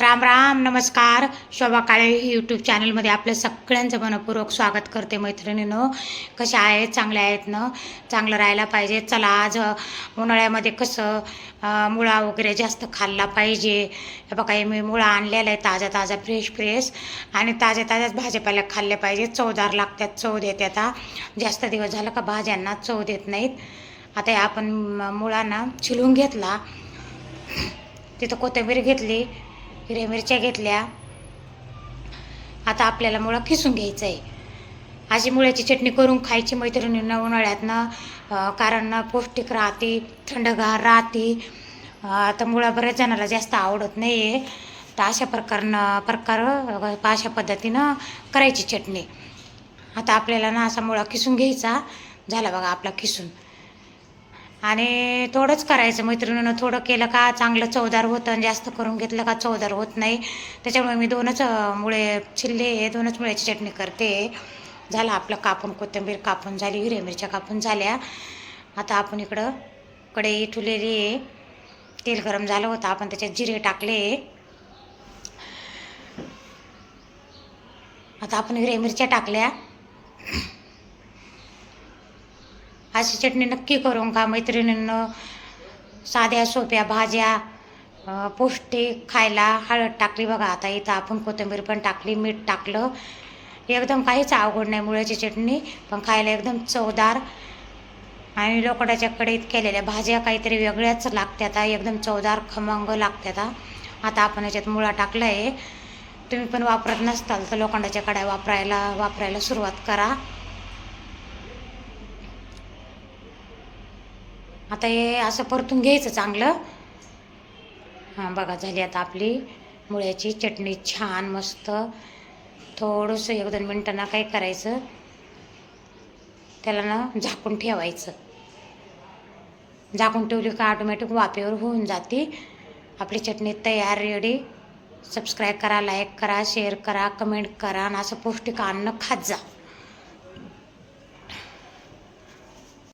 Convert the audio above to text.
राम राम नमस्कार. शोभा काळे यूट्यूब चॅनलमध्ये आपलं सगळ्यांचं मनपूर्वक स्वागत करते मैत्रिणीनं. कशा आहेत? चांगल्या आहेत ना? चांगलं राहायला पाहिजे. चला आज उन्हाळ्यामध्ये कसं मुळा वगैरे जास्त खाल्ला पाहिजे. हे बघा हे मी मुळा आणलेला आहे ताजा ताजा फ्रेश फ्रेश आणि ताज्या ताज्याच भाजीपाल्या खाल्ल्या पाहिजे. चवदार लागतात चव देत आता. जास्त दिवस झालं का भाज्यांना चव देत नाहीत. आता आपण म- मुळा चिलून घेतला. तिथं कोथिंबीर घेतली. हिरव्या मिरच्या घेतल्या. आता आपल्याला मुळा किसून घ्यायचं आहे अशी मुळ्याची चटणी करून खायची मैत्रिणींना उन्हाळ्यातनं कारण पौष्टिक राहते थंडगार राहते. तर मुळा बऱ्याच जणाला जास्त आवडत नाही आहे तर अशा प्रकारनं प्रकार अशा पद्धतीनं करायची चटणी. आता आपल्याला ना असा मुळा किसून घ्यायचा. झाला बघा आपला किसून आणि थोडंच करायचं. मैत्रिणीनं थोडं केलं का चांगलं चवदार होतं आणि जास्त करून घेतलं का चवदार होत नाही. त्याच्यामुळे मी दोनच मुळे चिल्ले दोनच मुळ्याची चटणी करते. झालं आपलं कापून कोथिंबीर कापून झाली हिरव्या मिरच्या कापून झाल्या. आता आपण इकडं कढई ठुलेली आहे. तेल गरम झालं होतं. आपण त्याच्यात जिरे टाकले. आता आपण हिरव्या मिरच्या टाकल्या. अशी चटणी नक्की करून का मैत्रिणींनं. साध्या सोप्या भाज्या पौष्टिक खायला हळद टाकली बघा. आता इथं आपण कोथिंबीर पण टाकली मीठ टाकलं. एकदम काहीच अवघड नाही मुळ्याची चटणी पण खायला एकदम चवदार. आणि लोखंडाच्या कढईत केलेल्या भाज्या काहीतरी वेगळ्याच लागतात एकदम चवदार खमंग लागतात आता आपण याच्यात मुळा टाकला आहे तुम्ही पण वापरत नसताल तर लोखंडाच्या कड्या वापरायला वापरायला सुरुवात करा. आता हे असं परतून घ्यायचं चांगलं. हां बघा झाली आता आपली मुळ्याची चटणी छान मस्त. थोडंसं एक दोन मिनटांना काय करायचं? त्याला ना झाकून ठेवायचं. झाकून ठेवली का ऑटोमॅटिक वाफेवर होऊन जाते. आपली चटणी तयार रेडी सबस्क्राईब करा लाईक करा शेअर करा कमेंट करा आणि असं पौष्टिक अन्न खात जा.